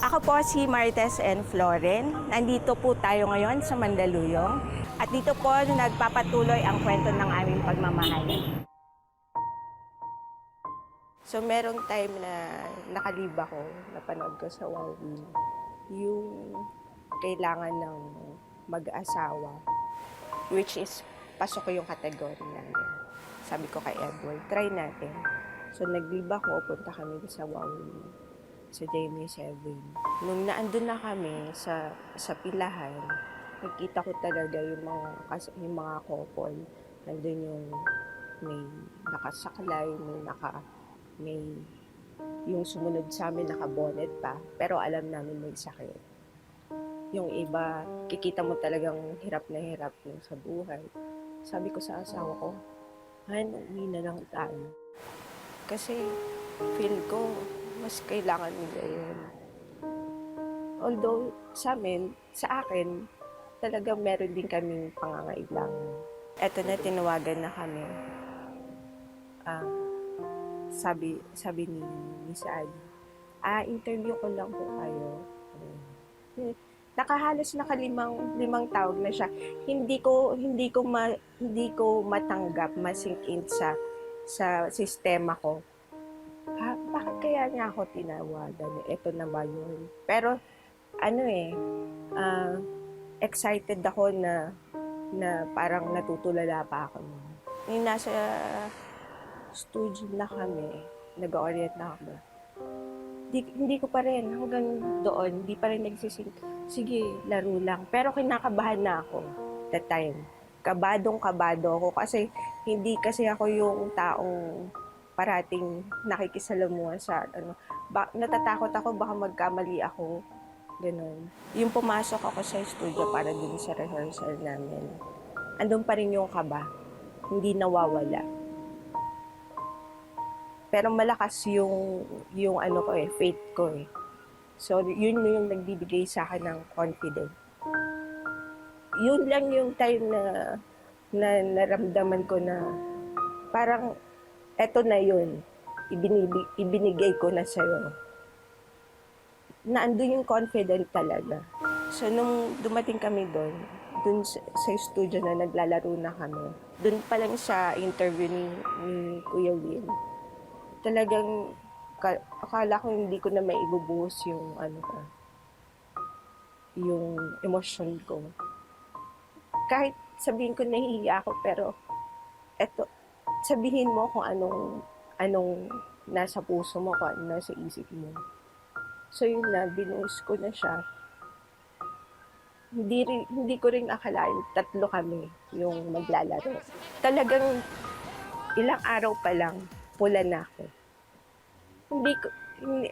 Ako po si Marites N. Floren. Nandito po tayo ngayon sa Mandaluyong. At dito po nagpapatuloy ang kwento ng aming pagmamahal. So merong time na nakalib ako, napanood ko sa Wowin, yung kailangan ng mag-asawa, which is pasok ko yung category namin. Sabi ko kay Edward, try natin. So naglib ako, punta kami sa Wowin, sa JMA7. Nung naandun na kami sa sa pilahan, nakita ko talaga yung mga yung mga couple. Nandun yung may nakasaklay, may naka may yung sumunod sa amin naka-bonnet pa, pero alam namin may sakit. Yung iba, kikita mo talagang hirap na hirap yung sa buhay. Sabi ko sa asawa ko, Han, uwi na lang tayo. Kasi feel ko, mas kailangan nila yun. Although sa amin, sa akin, talagang meron din kaming pangangailangan. Eto na, tinawagan na kami. Ah, sabi sabi ni Miss Ali, ah, interview ko lang po kayo. Hmm. Nakahalos nakalimang limang tawag na siya. Hindi ko hindi ko ma, hindi ko matanggap, masink in sa sa sistema ko. Ha, bakit kaya niya ako tinawagan? Ito na ba yun? Pero ano eh, ah, excited ako na na parang natutulala pa ako. Yung nasa studio na kami, nag-orient na kami. Di, hindi ko pa rin, hanggang doon, hindi pa rin nagsisink. Sige, laro lang. Pero kinakabahan na ako that time. Kabadong kabado ako kasi hindi kasi ako yung taong parating nakikisalamuha sa ano. Ba, natatakot ako baka magkamali ako. Ganun. Yung pumasok ako sa studio para dun sa rehearsal namin, andun pa rin yung kaba. Hindi nawawala pero malakas yung yung ano ko eh, faith ko eh. So, yun yung nagbibigay sa akin ng confidence. Yun lang yung time na na naramdaman ko na parang eto na yun. Ibinibig, ibinigay ko na sa'yo. Naandun yung confident talaga. So, nung dumating kami doon, doon sa, sa studio na naglalaro na kami, doon pa lang sa interview ni, ni Kuya Will, talagang ka- akala ko hindi ko na maibubuhos yung ano ko, yung emosyon ko. Kahit sabihin ko nahihiya ako, pero eto, sabihin mo kung anong, anong nasa puso mo, kung ano nasa isip mo. So yun na, binuhos ko na siya. Hindi, hindi ko rin akalain, tatlo kami yung maglalaro. Talagang ilang araw pa lang, pula na ako. Hindi ko, hindi,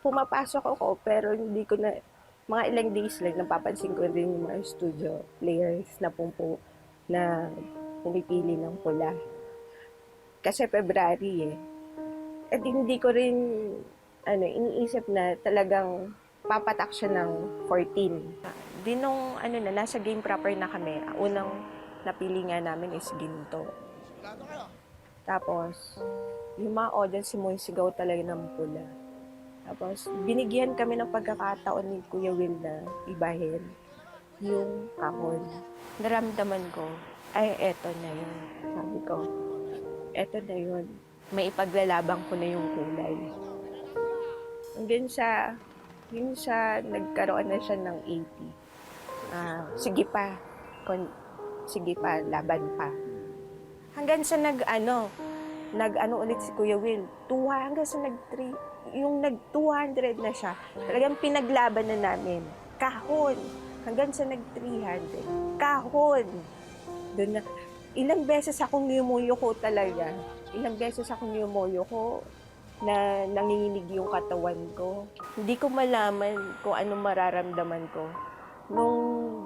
pumapasok ako pero hindi ko na, mga ilang days lang, napapansin ko rin yung mga studio players na pumpu, na pumipili ng pula. Kasi February eh. At hindi ko rin, ano, iniisip na talagang papatak siya ng 14. Di nung, ano na, nasa game proper na kami, unang napili nga namin is ginto. Tapos, yung mga audience sumisigaw talaga ng pula. Tapos, binigyan kami ng pagkakataon ni Kuya Will na ibahin yung kahon. Naramdaman ko, ay, eto na yun. Sabi ko, eto na yun. May ipaglalabang ko na yung kulay. Hanggang sa, yun sa, nagkaroon na siya ng 80. Ah, sige pa. Kon, sige pa, laban pa. Hanggang sa nag, ano, nag, ano ulit si Kuya Will, tuwa, hanggang sa nag, 3, yung nag 200 na siya. Talagang pinaglaban na namin. Kahon. Hanggang sa nag 300. Kahon. Doon na, ilang beses akong yumuyo ko talaga. Ilang beses akong yumuyo ko na nanginginig yung katawan ko. Hindi ko malaman kung anong mararamdaman ko. Nung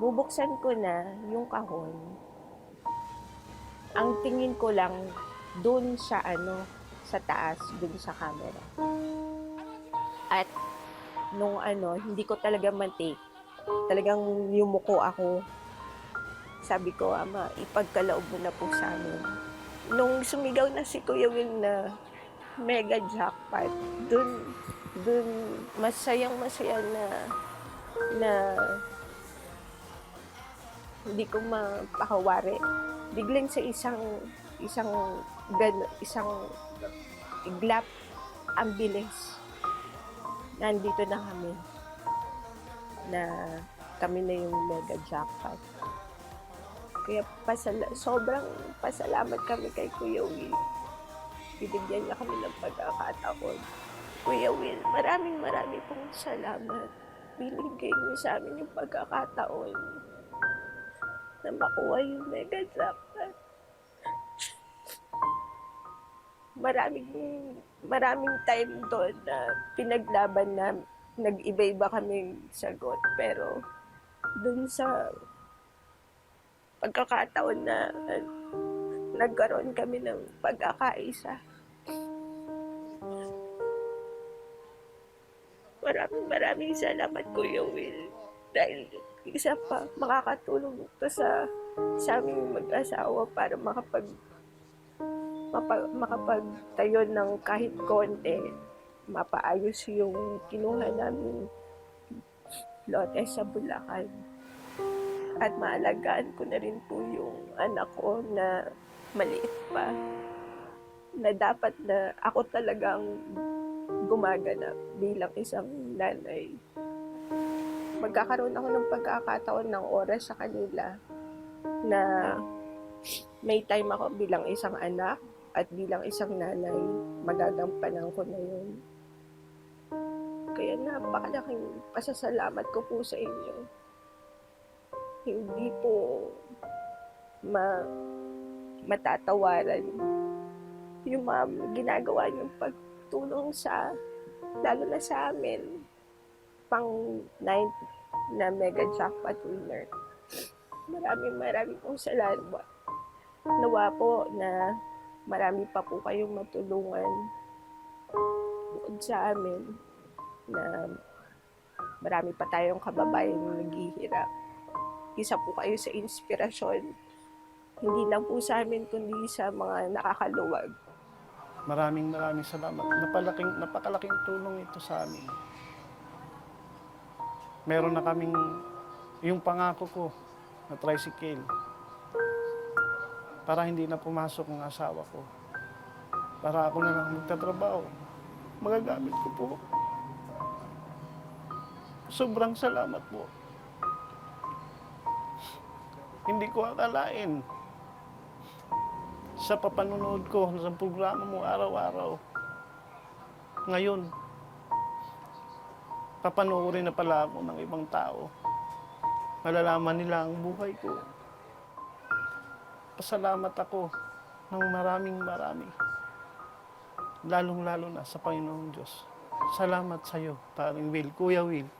bubuksan ko na yung kahon, ang tingin ko lang doon sa ano, sa taas, doon sa camera. At nung ano, hindi ko talaga man-take. Talagang yumuko ako. Sabi ko, Ama, ipagkaloob mo na po sa amin. Nung sumigaw na si Kuya Will na mega jackpot, dun, dun masayang masaya na na hindi ko mapakawari. Biglang sa isang isang gan, isang iglap ang bilis. Nandito na kami na kami na yung mega jackpot. Kaya pasala- sobrang pasalamat kami kay Kuya Will. Binigyan niya kami ng pagkakataon. Kuya Will, maraming maraming pong salamat. Binigay niyo sa amin yung pagkakataon na makuha yung mega jackpot. Maraming, maraming time doon na pinaglaban na nag-iba-iba kaming sagot. Pero dun sa pagkakataon na nagkaroon kami ng pagkakaisa. Maraming maraming salamat Kuya Will. Dahil isa pa, makakatulong to sa sa aming mag-asawa para makapag mapa, makapagtayo ng kahit konti mapaayos yung kinuha namin lote sa Bulacan. At maalagaan ko na rin po yung anak ko na maliit pa. Na dapat na ako talagang gumaganap bilang isang nanay. Magkakaroon ako ng pagkakataon ng oras sa kanila na may time ako bilang isang anak at bilang isang nanay, magagampanan ko na yun. Kaya napakalaking pasasalamat ko po sa inyo. Hindi po ma matatawaran yung mga ginagawa niyong pagtulong sa, lalo na sa amin, pang ninth na mega jackpot winner. Maraming maraming pong salamat. Nawa po na marami pa po kayong matulungan bukod sa amin na marami pa tayong kababayan na naghihirap. Isa po kayo sa inspirasyon. Hindi lang po sa amin, kundi sa mga nakakaluwag. Maraming maraming salamat. Napalaking, napakalaking tulong ito sa amin. Meron na kaming yung pangako ko na tricycle para hindi na pumasok ang asawa ko. Para ako na lang magtatrabaho. Magagamit ko po. Sobrang salamat po. Hindi ko akalain sa papanunood ko sa programa mo araw-araw. Ngayon, papanoorin na pala ako ng ibang tao. Malalaman nila ang buhay ko. Pasalamat ako ng maraming marami. Lalong-lalo na sa Panginoong Diyos. Salamat sa iyo, paring Will, Kuya Will.